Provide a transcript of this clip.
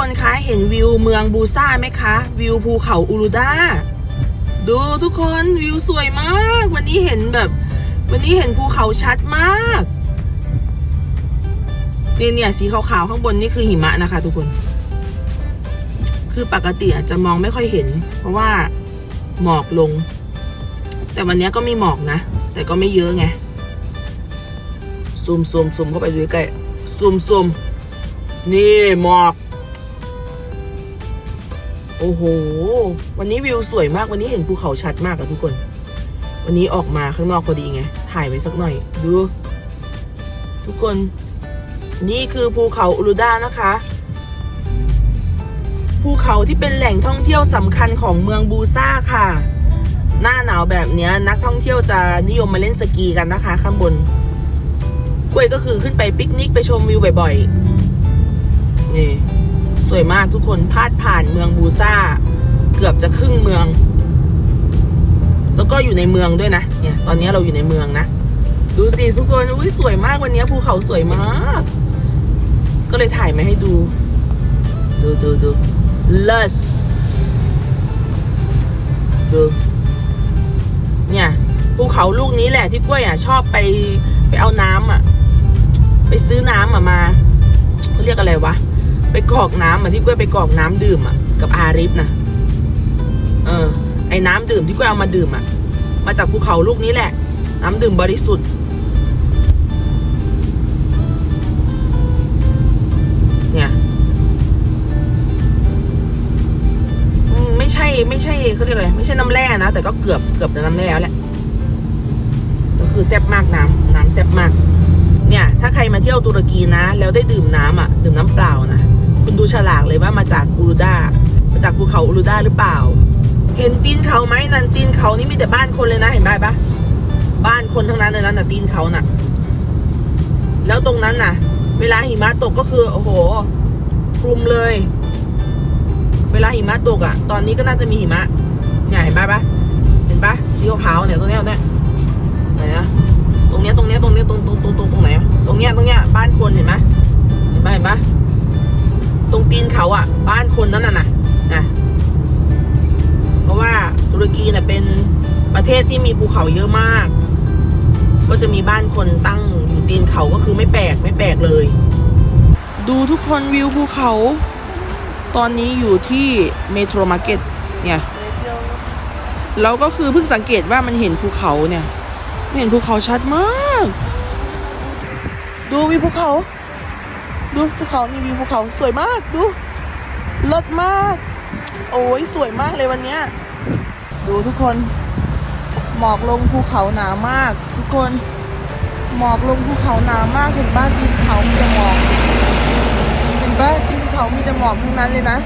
คนคะเห็นวิวเมืองบูซ่าไหมคะ วิวภูเขาอูรุดาดูทุกคนวิวสวยมาก วันนี้เห็นแบบ วันนี้เห็นภูเขาชัดมากเนี่ยเนี่ยสีขาวๆข้างบนนี่คือหิมะนะคะ ทุกคน คือปกติอาจจะมองไม่ค่อยเห็น เพราะว่าหมอกลง แต่วันนี้ก็ไมีหมอกนะ แต่ก็ไม่เยอะไงซูมซูมซูมเข้าไปดูใกล้ซูมซูมนี่หมอก โอ้โห วันนี้วิวสวยมาก วันนี้เห็นภูเขาชัดมากอะทุกคน วันนี้ออกมาข้างนอกพอดีไง ถ่ายไว้สักหน่อย ดู ทุกคน นี่คือภูเขาอุรุดานะคะ ภูเขาที่เป็นแหล่งท่องเที่ยวสำคัญของเมืองบูซ่าค่ะ หน้าหนาวแบบนี้นักท่องเที่ยวจะนิยมมาเล่นสกีกันนะคะ ข้างบนกล้วยก็คือขึ้นไปปิกนิกไปชมวิวบ่อยๆ นี่ สวยมากทุกคนพาดผ่านเมืองบูซาเกือบจะครึ่งเมือง แล้วก็อยู่ในเมืองด้วยนะเนี่ย ตอนนี้เราอยู่ในเมืองนะดูสิทุกคนอุ้ยสวยมากวันนี้ภูเขาสวยมาก ก็เลยถ่ายมาให้ดู ดูดูดูเลสดูเนี่ยภูเขาลูกนี้แหละที่กล้วยอะชอบไปไปเอาน้ำอะ ไปซื้อน้ำอะมาเขาเรียกอะไรวะ ไปกรอกน้ำเหมือะที่กล้วยไปกรอกน้ำดื่มอะกับอาริฟนะเออ ไอ้น้ำดื่มที่กล้วยเอามาดื่มอะ มาจากภูเขาลูกนี้แหละ น้ำดื่มบริสุทธิ์ เนี่ยอืมไม่ใช่ไม่ใช่เขาเรียกอะไรไม่ใช่น้ำแร่นะ แต่ก็เกือบเกือบจะน้ำแร่แล้วแหละก็คือแซ่บมากน้ำน้ำแซ่บมาก เนี่ย ถ้าใครมาเที่ยวตุรกีนะ แล้วได้ดื่มน้ำอะ ดื่มน้ำเปล่านะ คุณดูฉลากเลยว่ามาจากอูรุด้ามาจากภูเขาอูรุด้าหรือเปล่า เห็นตีนเขาไหมนันตีนเขานี่มีแต่บ้านคนเลยนะเห็นไหมปะบ้านคนทั้งนั้นเลยนะน่ตีนเขาน่ะ แล้วตรงนั้นน่ะ เวลาหิมะตกก็คือโอ้โหคลุมเลย เวลาหิมะตกอะ ตอนนี้ก็น่าจะมีหิมะเนี่ยเห็นปะปะเห็นปะสีขาวเนี่ยตรงเนี้ยตรงเนี้ยไหนนะตรงเนี้ยตรงเนี้ยตรงเนี้ยตรงตรงตรงตรงตรงไหนตรงเนี้ยตรงเนี้ยบ้านคนเห็นไหมเห็นปะเห็นปะ ตรงตีนเขาอะบ้านคนนั่นน่ะนะนะเพราะว่าตุรกีเนี่ยเป็นประเทศที่มีภูเขาเยอะมาก ก็จะมีบ้านคนตั้งอยู่ตีนเขาก็คือไม่แปลกไม่แปลกเลย ดูทุกคนวิวภูเขา ตอนนี้อยู่ที่เมโทรมาร์เก็ตเนี่ยแล้วก็คือเพิ่งสังเกตว่ามันเห็นภูเขาเนี่ยมันเห็นภูเขาชัดมาก ดูวิวภูเขา ดูภูเขานี่วิวภูเขาสวยมากดูเลิศมาก โอ้ยสวยมากเลยวันเนี้ยดูทุกคน หมอกลงภูเขาหนามาก ทุกคนหมอกลงภูเขาหนามากเห็นบ้านดินเขามีแต่หมอกเห็นบ้านดินเขามีแต่หมอกทั้งนั้นเลยนะ